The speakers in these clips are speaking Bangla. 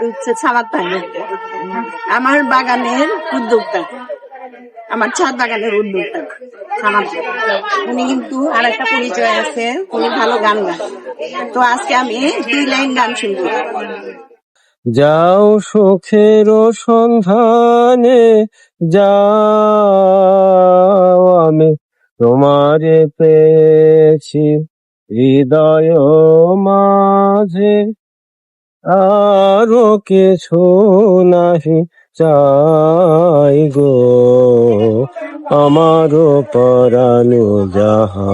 হচ্ছে থাকবে আমার বাগানের উদ্যোক্তা, আমার ছাদ বাগানের উদ্যোক্তা উনি কিন্তু আর একটা পরিচয় আছে, উনি ভালো গান গান। তো আজকে আমি দুই লাইন গান শুনব। যাও সুখের সন্ধানে, যাও আমি তোমারে পেয়েছি হৃদয় মাঝে। আরও কিছু নাহি চাই গো। আমারও পরানো যাহা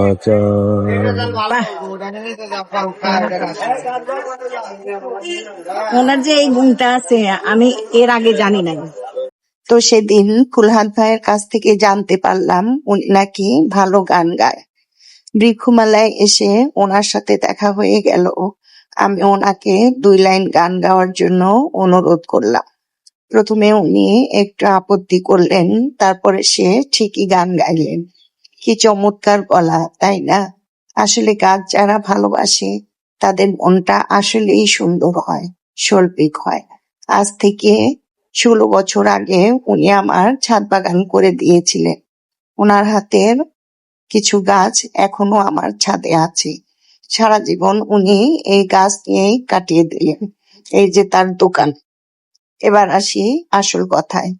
ওনার যে এই গুণটা আছে আমি এর আগে জানি নাই। তো সেদিন ফুলহাত ভাইয়ের কাছ থেকে জানতে পারলাম উনি নাকি ভালো গান গায়। বৃক্ষমালায় এসে ওনার সাথে দেখা হয়ে গেল। আমি ওনাকে দুই লাইন গান গাওয়ার জন্য অনুরোধ করলাম। প্রথমে উনি একটু আপত্তি করলেন, তারপরে সে ঠিকই গান গাইলেন। কি চমৎকার গলা, তাই না? আসলে গাছ যারা ভালোবাসে, তাদের মনটা আসলেই সুন্দর হয়, শৈল্পিক হয়। আজ থেকে ষোলো বছর আগে উনি আমার ছাদ বাগান করে দিয়েছিলেন। ওনার হাতের কিছু গাছ এখনও আমার ছাদে আছে। সারা জীবন উনি এই গাছ নিয়েই কাটিয়ে দিলেন। এই যে তার দোকান। এবার আসি আসল কথায়।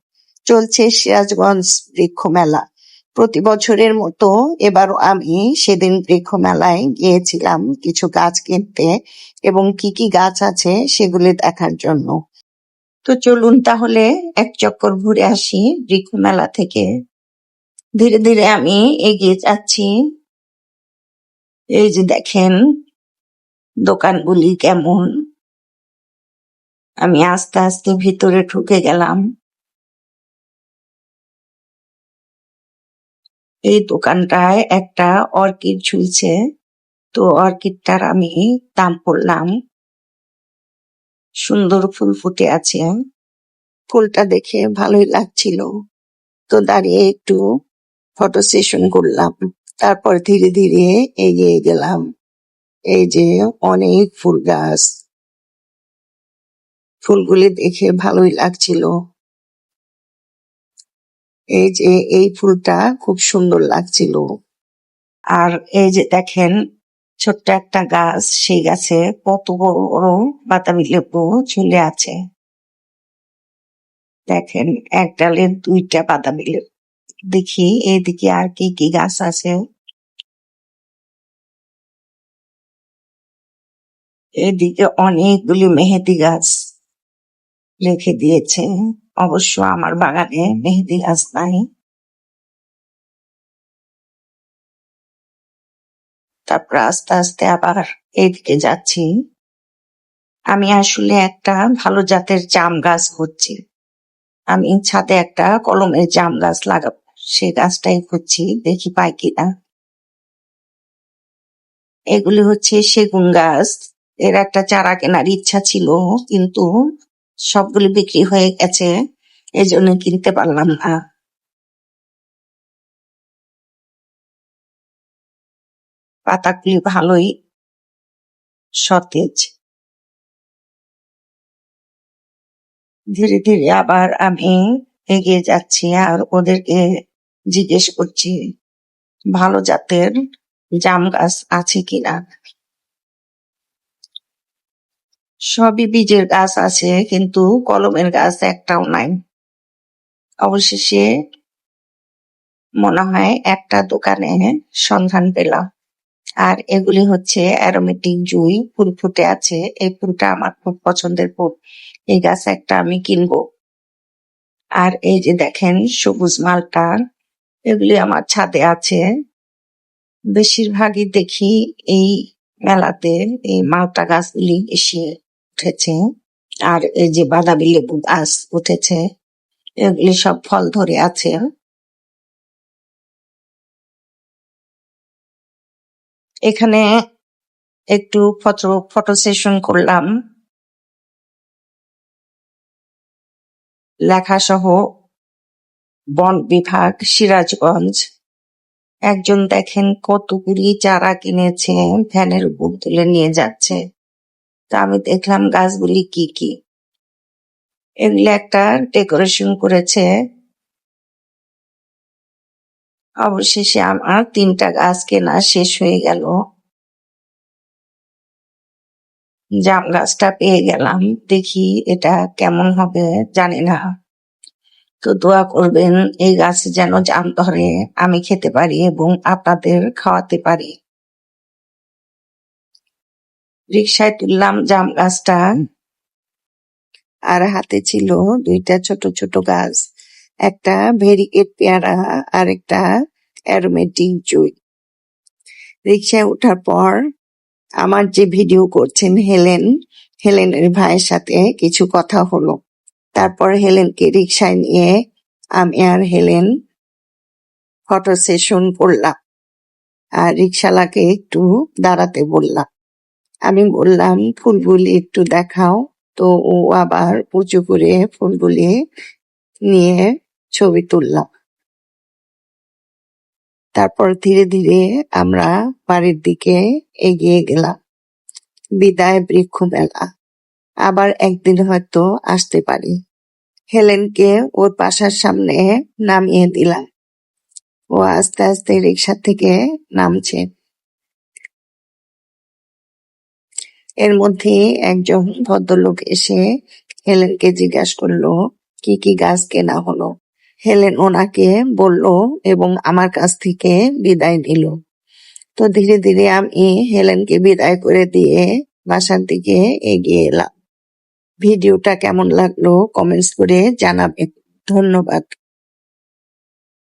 চলছে সিরাজগঞ্জ বৃক্ষ মেলা। প্রতি বছরের মতো এবারও আমি সেদিন বৃক্ষ মেলায় গিয়েছিলাম কিছু গাছ কিনতে এবং কি কি গাছ আছে সেগুলি দেখার জন্য। তো চলুন তাহলে এক চক্কর ঘুরে আসি বৃক্ষ মেলা থেকে। ধীরে ধীরে আমি এগিয়ে যাচ্ছি। এই যে দেখেন, দোকানগুলি কেমন? আমি আস্তে আস্তে ভিতরে ঢুকে গেলাম। এই দোকানটায় একটা অর্কিড ঝুলছে। তো অর্কিডটার আমি দাম করলাম। সুন্দর ফুল ফুটে আছে। ফুলটা দেখে ভালোই লাগছিল। তো দাঁড়িয়ে একটু ফটো সেশন করলাম। তারপর ধীরে ধীরে এগিয়ে গেলাম। এই যে অনেক ফুল গাছ। ফুলগুলি দেখে ভালোই লাগছিল। এই যে এই ফুলটা খুব সুন্দর লাগছিল। আর এই যে দেখেন, ছোট্ট একটা গাছ, সেই গাছে কত বড় বড় বাতাবি লেবু ঝুলে আছে। দেখেন, এক ডালে দুইটা বাদামি লেবু। দেখি, এদিকে আর কি কি গাছ আছে? এদিকে অনেকগুলি মেহেদি গাছ রেখে দিয়েছে। অবশ্য আমার বাগানে মেহেদি গাছ নাই। তারপর আস্তে আস্তে আবার এইদিকে যাচ্ছি। আমি আসলে একটা ভালো জাতের জাম গাছ খুঁজছি আমি ছাদে একটা কলমের জাম গাছ লাগাবো। সেই গাছটাই খুঁজছি দেখি পাই কিনা। এগুলি হচ্ছে সেগুন গাছ। এর একটা চারা কেনার ইচ্ছা ছিল, কিন্তু সবগুলি বিক্রি হয়ে গেছে এই জন্য কিনতে পারলাম না। পাতাগুলি ভালোই সতেজ। ধীরে ধীরে আবার আমি এগিয়ে যাচ্ছি আর ওদেরকে জিজ্ঞেস করছি, ভালো জাতের জাম গাছ আছে কিনা? সবই বীজের গাছ আছে, কিন্তু কলমের গাছ একটাও নাই। অবশেষে মনে হয় একটা দোকানে সন্ধান পেলাম। আর এগুলি হচ্ছে অ্যারোমেটিক জুই, ফুল ফুটে আছে, এই ফুলটা আমার খুব পছন্দের ফুল, এই গাছ একটা আমি কিনবো। আর এই যে দেখেন, সবুজ মালটা এগুলি আমার ছাদে আছে। বেশিরভাগই দেখি এই মেলাতে এই মালটা গাছগুলি এসে উঠেছে। আর এই যে বাদামি লেবু গাছ উঠেছে, এগুলি সব ফল ধরে আছে। এখানে একটু ফটো ফটো সেশন করলাম। লেখা সহ বন বিভাগ, সিরাজগঞ্জ। একজন দেখেন কতগুলি চারা কিনেছে, ভ্যানের উপর তুলে নিয়ে যাচ্ছে। তা আমি দেখলাম গাছগুলি কি কি। এগুলি একটা ডেকোরেশন করেছে। অবশেষে আমার তিনটা গাছ কেনা শেষ হয়ে গেল। জাম গাছটা পেয়ে গেলাম। দেখি এটা কেমন হবে, জানি না। তো দোয়া করবেন, এই গাছে যেন জাম ধরে, আমি খেতে পারি এবং আপনাদের খাওয়াতে পারি। রিক্সায় তুললাম জাম গাছটা। আর হাতে ছিল দুইটা ছোট ছোট গাছ, একটা ভেরিকেট পেয়ারা আর একটা অ্যারোমেটিক জুই। রিক্সায় ওঠার পর আমার যে ভিডিও করছেন হেলেন, হেলেনের ভাইয়ের সাথে কিছু কথা হলো। তারপর হেলেনকে রিক্সায় নিয়ে আমি আর হেলেন ফটো সেশন করলাম। আর রিক্সালাকে একটু দাঁড়াতে বললাম। আমি বললাম, ফুলগুলি একটু দেখাও। তো ও আবার উঁচু করে ফুলগুলি নিয়ে ছবি তুললাম। তারপর ধীরে ধীরে আমরা বাড়ির দিকে এগিয়ে গেলাম। বিদায় বৃক্ষ মেলা আবার একদিন হয়তো আসতে পারি। হেলেনকে ওর বাসার সামনে নামিয়ে দিলাম। ও আস্তে আস্তে রিক্সা থেকে নামছে। এর মধ্যে একজন ভদ্রলোক এসে হেলেনকে জিজ্ঞাসা করল, কি কি গাছ কেনা হলো? হেলেন ওনাকে বলল, এবং আমার কাছ থেকে বিদায় নিল। তো ধীরে ধীরে আমি হেলেনকে বিদায় করে দিয়ে বাসার দিকে এগিয়ে এলাম। ভিডিওটা কেমন লাগল কমেন্টস করে জানাবেন ধন্যবাদ।